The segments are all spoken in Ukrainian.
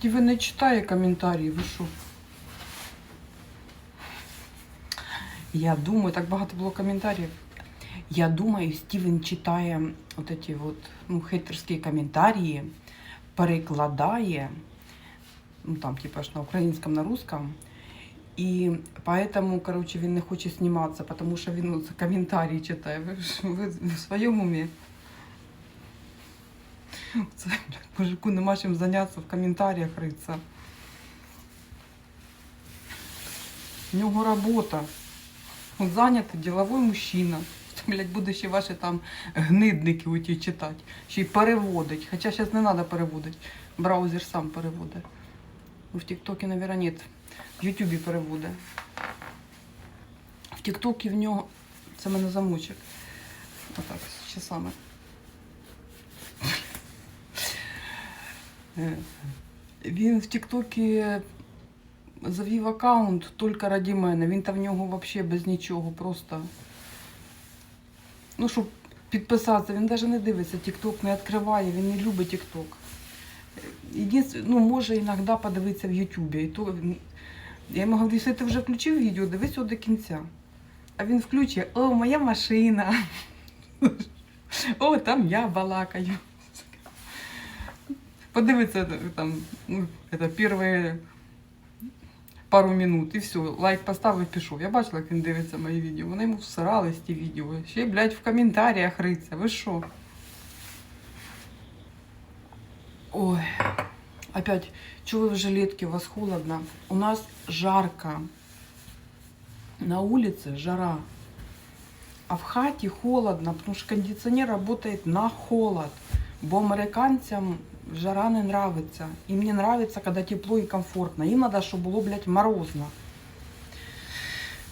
Стівен не читає коментарі, ви що? Я думаю, так багато було коментарів. Я думаю, Стівен читає от эти вот, ну, хейтерські коментарі, перекладає, ну там, типа ж на українському, на русском. І поэтому, короче, він не хоче зніматися, тому що він ну, коментарі читає. Ви, ви в своєму умі? Це, мужику нема чим зайнятися в коментарях риться. У нього робота. Он зайнятий діловий мужчина. Блять, буде ще ваші там гнидники оті читати. Ще й переводить. Хоча зараз не треба переводити. Браузер сам переводить. Ну, в ТикТоке, наверное, нет. В Ютубі переводить. В ТикТокі в нього. Це мене замочок. Отак, з часами. Він в Тіктокі завів аккаунт тільки раді мене. Він там в нього взагалі без нічого, просто. Ну, щоб підписатися, він навіть не дивиться, Тікток не відкриває, він не любить Тікток. Ну, може іноді подивитися в Ютубі. То я йому говорю, якщо ти вже включив відео, дивись його до кінця. А він включує, о, моя машина. О, там я балакаю. Подивиться там, ну, это перші пару минут і все, лайк поставив, пішов. Я бачила, як він дивиться мої відео. Вони йому всирались ті відео. Ще, й, блядь, в коментарях риться. Ви що? Ой, опять, чего вы в жилетке, у вас холодно? У нас жарко. На улице жара. А в хаті холодно, потому что кондиционер работает на холод. Бо американцям жара не нравится. Им не нравится, когда тепло и комфортно. Им надо, чтобы было, блядь, морозно.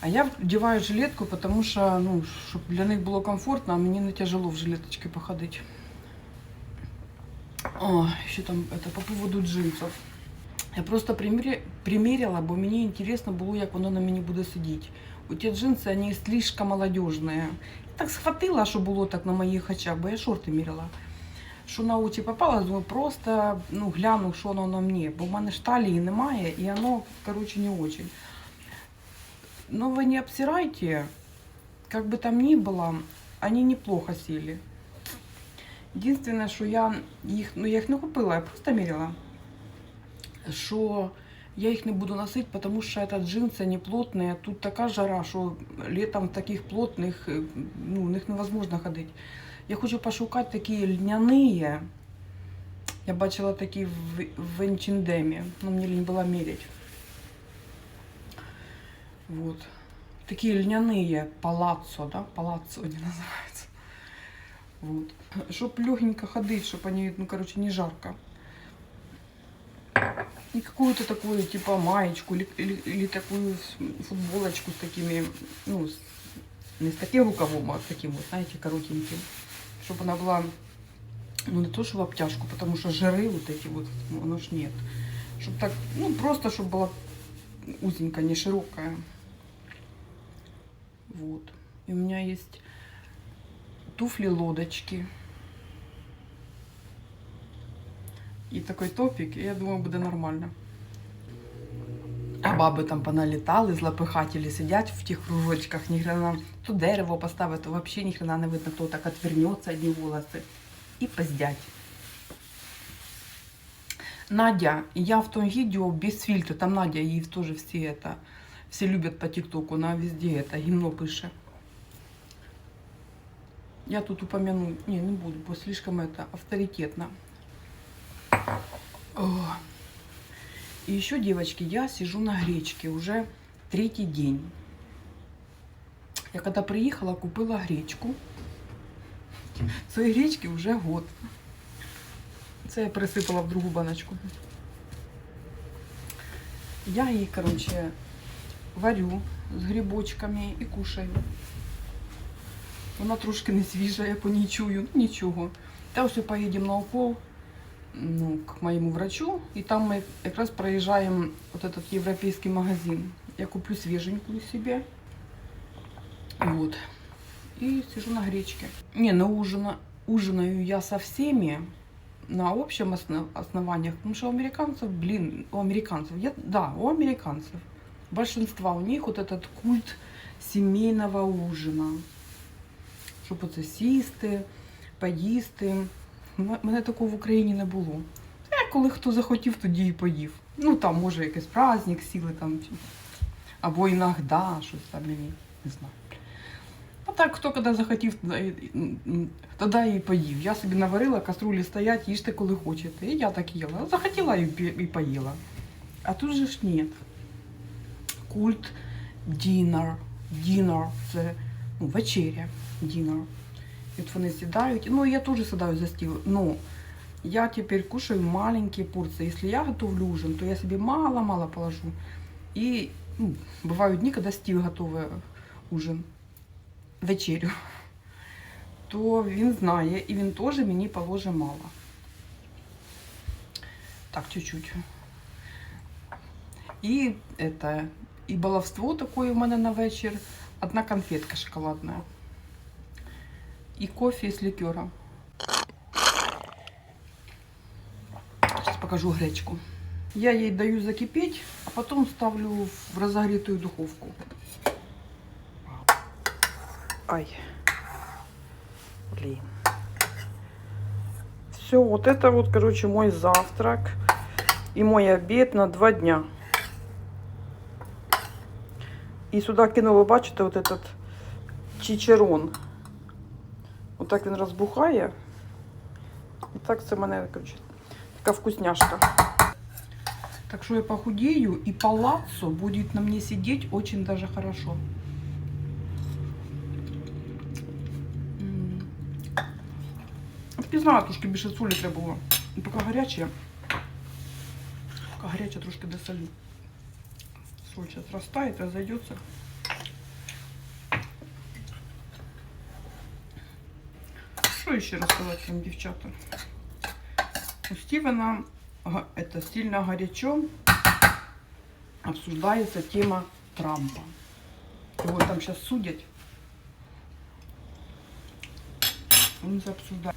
А я вдеваю жилетку, потому что, ну, чтобы для них было комфортно, а мне не тяжело в жилеточке походить. О, еще там это по поводу джинсов. Я просто приміря- приміряла, бо мені інтересно було, як воно на мені буде сидіти. У ті джинси, вони слишком молодіжні. Я так схватила, що було так на моїх очах, бо я шорти міряла. Що на очі попало, думаю, просто ну, гляну, що воно на мені. Бо в мене ж талії немає, і воно, короче, не очень. Но вы не обсирайте, как бы там ни было, они неплохо сели. Единственное, що я їх, ну я їх не купила, я просто міряла. Що я їх не буду носити, тому що это джинси не плотні. Тут така жара, що літом в таких плотних, е, ну, в них невозможно ходити. Я хочу пошукати такі льняні. Я бачила такі в, в H&M, но мені лінь було міряти. Вот. Такие льняные палаццо, да? Палаццо они называются. Вот. Чтоб легенько ходить, чтобы они, ну, короче, не жарко. И какую-то такую, типа, маечку или, или, или такую с- футболочку с такими, ну, с- не с таким рукавом, а с таким вот, знаете, коротеньким. Чтобы она была, ну, не то, что в обтяжку, потому что жиры вот эти вот, ну, оно ж нет. Чтобы так, ну, просто, чтобы была узенькая, не широкая. Вот. И у меня есть туфли-лодочки. І такий топік, і я думаю, буде нормально. А баби там поналітали, злопихателі сидять в тих кружочках, ні хрена то дерево поставити, то взагалі ні хрена не видно, то так отвернеться одні волоси. І пиздять. Надя, я в том видео без фильтра, там Надя, ей тоже все это, все любят по ТикТоку, она везде это гимно пише. Я тут упомяну, не, не буду, бо слишком это авторитетно. О. И еще, девочки, я сижу на гречке уже третий день. Я когда приехала, купила гречку. Своей гречки уже год. Це я пересипала в другу баночку. Я її, короче, варю з грибочками і кушаю. Вона трошки не свіжа, я по ній чую, ну нічого. Та ось поїдемо на укол ну, к моєму врачу, і там ми якраз проїжджаємо вот этот європейський магазин. Я куплю свеженькую себе. Вот. И сижу на гречке. Не, на ужина, ужинаю я со всеми, на общем основ- основаниях, потому что у американцев, блин, у американцев, я, да, у американцев, большинства у них вот этот культ сімейного ужина. Щоб оце сісти, поїсти. Мене такого в Україні не було. Я коли хто захотів, тоді і поїв. Ну там, може, якийсь праздник сіли там. Або іногда щось там мені, не знаю. А так, хто коли захотів, тоді і- поїв. Я собі наварила, каструлі стоять, їжте, коли хочете. І я так їла. Захотіла і поїла. А тут же ж ні. Культ дінер. Дінер це ну, вечеря. Дінер. І от вони сідають. Ну, я теж сідаю за стіл. Ну, я теперь кушаю маленькие порции. Если я готовлю ужин, то я себе мало-мало положу. И ну, бывают дни, когда Стив готовий ужин, вечерю, то він знає, і він теж мені положить мало. Так, чуть-чуть. І это, і баловство такое у мене на вечір. Одна конфетка шоколадная. И кофе с ликером. Сейчас покажу гречку. Я ей даю закипеть, а потом ставлю в разогретую духовку. Ай. Блин. Все, вот это вот, короче, мой завтрак и мой обед на два дня. І сюди кинула, бачите, от этот чичерон. Отак він розбухає. І так це в мене, коротше, така вкусняшка. Так что я похудею, и палаццо будет на мне сидеть очень даже хорошо. М. Не знаю, трошки більше солі треба було. І Поки гаряче. Поки гаряче трошки досолю. Соль сейчас растает, разойдется. Что ще рассказать вам, девчата? У Стивена это сильно горячо обсуждается тема Трампа. Его там сейчас судят. Он це обсуждає.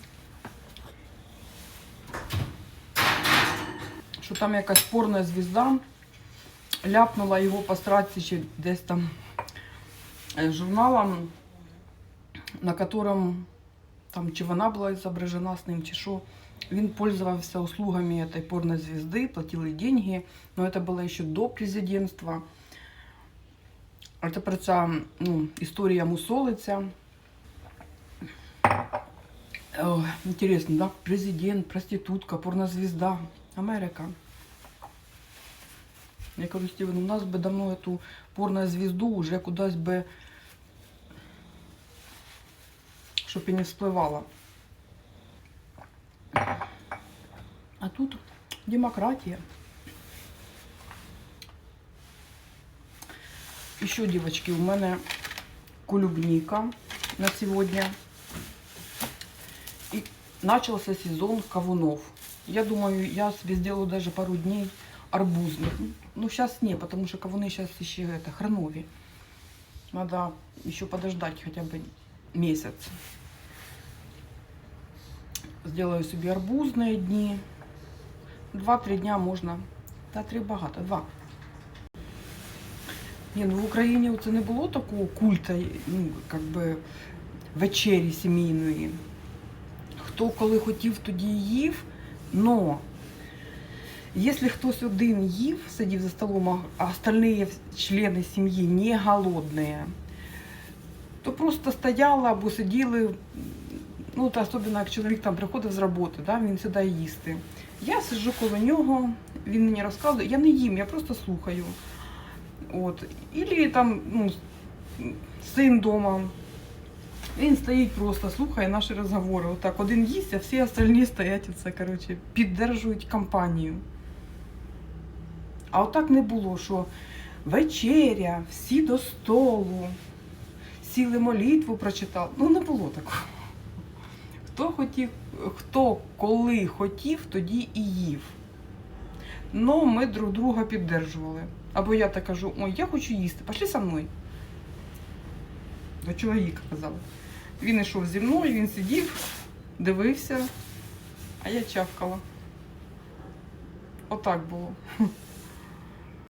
Що там якась порна звізда ляпнула його по страці чи десь там е, журналом, на котором там чи вона була зображена з ним, чи що. Він пользовался услугами этой порной звезды, платил ей деньги, но это было еще до президентства. Это про ця ну, історія мусолиця. О, интересно, да? Президент, проститутка, порнозвезда. Америка. Я кажу, Стівен, у нас би давно эту порнозвезду уже кудись би, Щоб і не вспливала. А тут демократия. Еще, девочки, у мене клубника на сегодня. И начался сезон кавунов. Я думаю, я себе сделаю даже пару дней арбузных. Ну, сейчас не, потому что кавуны сейчас еще это, хренові. Надо еще подождать хотя бы месяц. Сделаю себе арбузные дни. Два-три дня можна. Та три багато. Два. Ні, ну в Україні це не було такого культа, ну, как би, вечері сімейної. Хто коли хотів, тоді їв. Но якщо хтось один їв, сидів за столом, а остальные члени сім'ї не голодні, то просто стояли або сиділи, ну, та особливо як чоловік там приходив з роботи, да, він сідає їсти. Я сиджу коло нього, він мені розказує, я не їм, я просто слухаю. От. Ілі там ну, син вдома. Він стоїть просто, слухає наші розговори. Отак один їсть, а всі остальні стоять оце, коротше, піддержують компанію. А отак не було, що вечеря, всі до столу, сіли молитву прочитали. Ну, не було такого. Хто хотів, хто коли хотів, тоді і їв. Ну, ми друг друга піддержували. Або я так кажу, ой, я хочу їсти, пошли со мною. До чоловіка казали. Він йшов зі мною, він сидів, дивився. а я чавкала. Отак було.